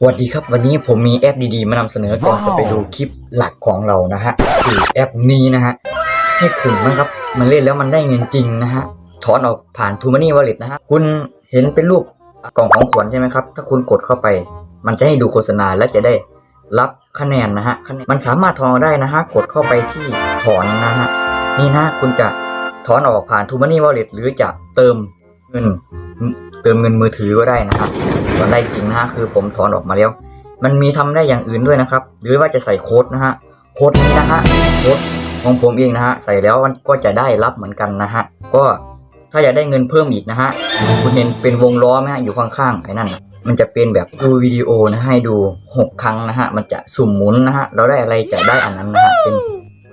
สวัสดีครับวันนี้ผมมีแอปดีๆ มานำเสนอก่อนจะไปดูคลิปหลักของเรานะฮะคือแอปนี้นะฮะให้คุณนะครับมันเล่นแล้วมันได้เงินจริงนะฮะถอนออกผ่าน t ูมานี่วอลเล็ตนะฮะคุณเห็นเป็นรูปกล่องของขวัญใช่ไหมครับ ถ้าคุณกดเข้าไป มันจะให้ดูโฆษณาและจะได้รับคะแนนนะฮะคะแนนมันสามารถถอนได้นะฮะกดเข้าไปที่ถอนนะฮะนี่นะคุณจะถอนออกผ่าน t ูมานี่วอลเล็ตหรือจะเติม เงินเติมเงินมือถือก็ได้นะครับถอนได้จริงนะฮะคือผมถอนออกมาแล้ว มันมีทำได้อย่างอื่นด้วยนะครับ หรือว่าจะใส่โค้ดนะฮะโค้ดนี้นะฮะโค้ดของผมเองนะฮะใส่แล้วมันก็จะได้รับเหมือนกันนะฮะก็ถ้าอยากได้เงินเพิ่มอีกนะฮะคุณเห็นเป็นวงล้อไหมฮะอยู่ข้างๆไอ้นั่นนะมันจะเป็นแบบดูวิดีโอนะให้ดูหกครั้งนะฮะ มันจะสุ่มหมุนนะฮะ เราได้อะไรจะได้อันนั้นนะฮะ เป็น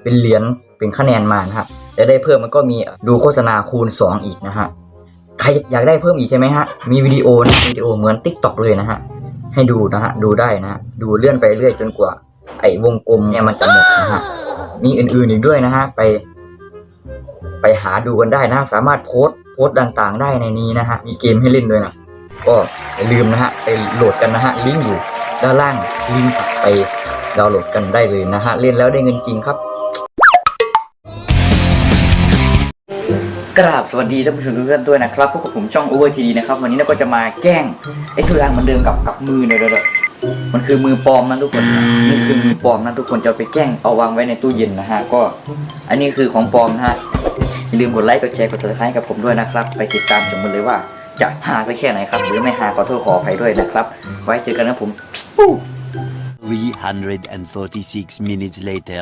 เป็นเหรียญ เป็นคะแนนมานะฮะ จะได้เพิ่มมันก็มีดูโฆษณาคูณ 2 อีกนะฮะ ครอยากได้เพิ่มอีกใช่ไหมฮะ มีวิดีโอนะวิดีโอเหมือน t ิ k t o k เลยนะฮะ ให้ดูนะฮะ ดูได้นะฮะ ดูเลื่อนไปเรื่อยจนกว่า ไอ้วงกลมเนี่ยมันจะหมดนะฮะ มีอื่นๆอีกด้วยนะฮะ ไป ไปหาดูกันได้นะะสามารถโพสต์โพสต์ต่างๆ ได้ในนี้นะฮะ มีเกมให้เล่นด้วยนะ ก็อย่าลืมนะฮะ ไปโหลดกันนะฮะ ลิงก์อยู่ด้านล่าง ลิงก์ไปดาวน์โหลดกันได้เลยนะฮะ เล่นแล้วได้เงินจริงครับ กราบสวัสดีท่านผู้ชมทุกท่านด้วยนะครับพบกับผมช่อง Over TD นะครับวันนี้เราก็จะมาแกล้งไอ้สุดางเหมือนเดิมกับกับมือเดี๋ยวๆมันคือมือปลอมนะทุกคนนี่คือมือปลอมนะทุกคนจะไปแกล้งเอาวางไว้ในตู้เย็นนะฮะก็ อันนี้คือของปลอมนะฮะอย่าลืมกดไลค์กดแชร์กด subscribe ให้กับผมด้วยนะครับไปติดตามชมกันเลยว่าจะหาสักแค่ไหนครับหรือไม่หาขอโทษขออภัยด้วยนะครับ ไว้เจอกันนะผม346 minutes later.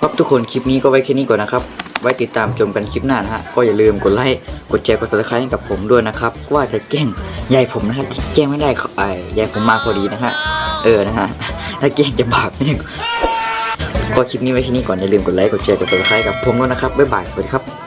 ครับทุกคนคลิปนี้ก็ไว้แค่นี้ก่อนนะครับ ไว้ติดตามชมกันคลิปหน้านะฮะก็อย่าลืมกดไลค์กดแชร์กดซับสไครต์ให้กับผมด้วยนะครับว่าจะแกล้งยายผมนะฮะแกล้งไม่ได้เขาไอ้ยายผมมาพอดีนะฮะเออนะฮะถ้าแกล้งจะบาปไม่ได้ก็คลิปนี้ไว้แค่นี้ก่อนอย่าลืมกดไลค์กดแชร์กดซับสไครต์กับผมด้วยนะครับบ๊ายบายสวัสดีครับ